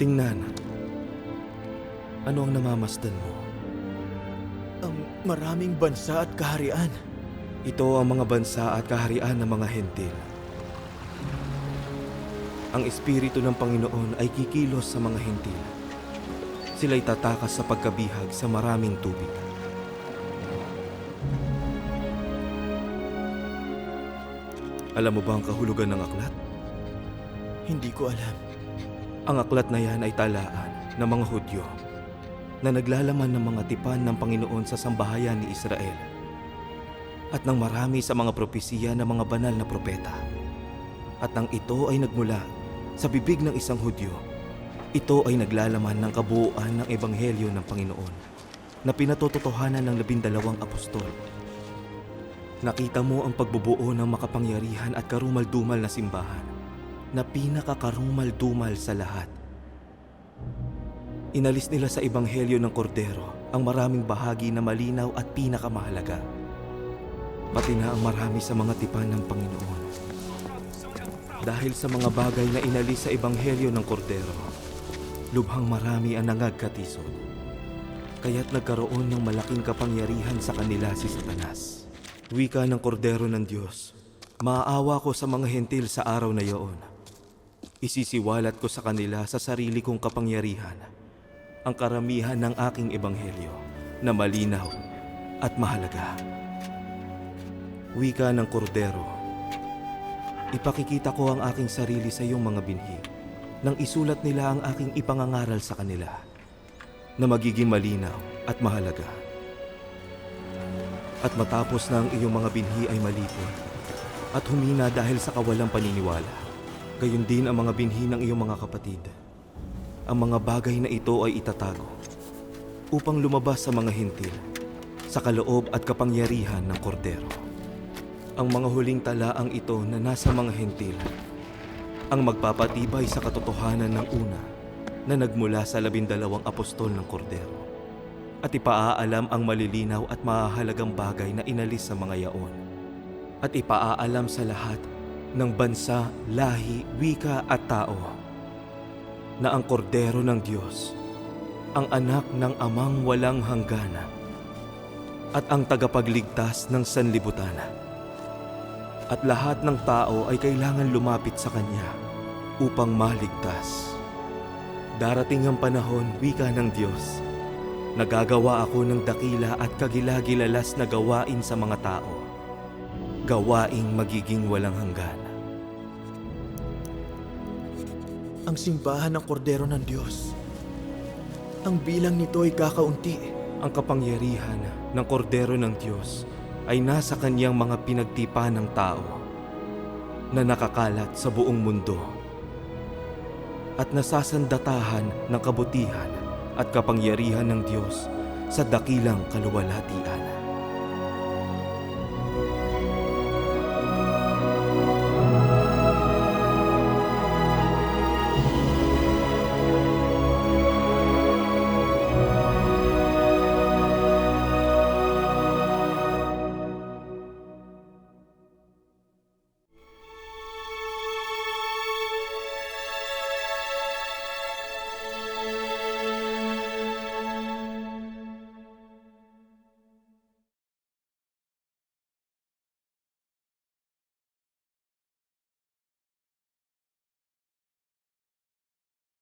Tingnan. Ano ang namamasdan mo? Ang maraming bansa at kaharian. Ito ang mga bansa at kaharian ng mga hentil. Ang Espiritu ng Panginoon ay kikilos sa mga hentil. Sila'y tatakas sa pagkabihag sa maraming tubig. Alam mo ba ang kahulugan ng aklat? Hindi ko alam. Ang aklat na yan ay talaan ng mga Hudyo na naglalaman ng mga tipan ng Panginoon sa sambahayan ni Israel at ng marami sa mga propesiya ng mga banal na propeta. At nang ito ay nagmula sa bibig ng isang Hudyo, ito ay naglalaman ng kabuuan ng Ebanghelyo ng Panginoon na pinatototohanan ng labindalawang apostol. Nakita mo ang pagbubuo ng makapangyarihan at karumal-dumal na simbahan na pinakakarumal-dumal sa lahat. Inalis nila sa Ebanghelyo ng Kordero ang maraming bahagi na malinaw at pinakamahalaga. Pati na ang marami sa mga tipan ng Panginoon. Dahil sa mga bagay na inalis sa Ebanghelyo ng Kordero, lubhang marami ang nangagkatisod. Kaya't nagkaroon ng malaking kapangyarihan sa kanila si Satanas. Wika ng Kordero ng Diyos, maaawa ko sa mga hentil sa araw na iyon. Isisiwalat ko sa kanila sa sarili kong kapangyarihan ang karamihan ng aking ebanghelyo na malinaw at mahalaga. Wika ng Kordero, ipakikita ko ang aking sarili sa iyong mga binhi nang isulat nila ang aking ipangangaral sa kanila na magiging malinaw at mahalaga. At matapos na ang iyong mga binhi ay malipon at humina dahil sa kawalang paniniwala, gayon din ang mga binhi ng iyong mga kapatid. Ang mga bagay na ito ay itatago upang lumabas sa mga hintil sa kaloob at kapangyarihan ng kordero. Ang mga huling talaang ito na nasa mga hintil ang magpapatibay sa katotohanan ng una na nagmula sa labindalawang apostol ng kordero at ipaaalam ang malilinaw at mahahalagang bagay na inalis sa mga yaon at ipaaalam sa lahat ng bansa, lahi, wika at tao na ang kordero ng Diyos, ang anak ng amang walang hanggana at ang tagapagligtas ng sanlibutan. At lahat ng tao ay kailangan lumapit sa Kanya upang maligtas. Darating ang panahon, wika ng Diyos, nagagawa ako ng dakila at kagilagilalas na gawain sa mga tao. Gawaing magiging walang hanggan. Ang simbahan ng Kordero ng Diyos. Ang bilang nito ay kakaunti. Ang kapangyarihan ng kordero ng Diyos ay nasa kanyang mga pinagtipan ng tao na nakakalat sa buong mundo at nasasandatahan ng kabutihan at kapangyarihan ng Diyos sa dakilang kaluwalhatian.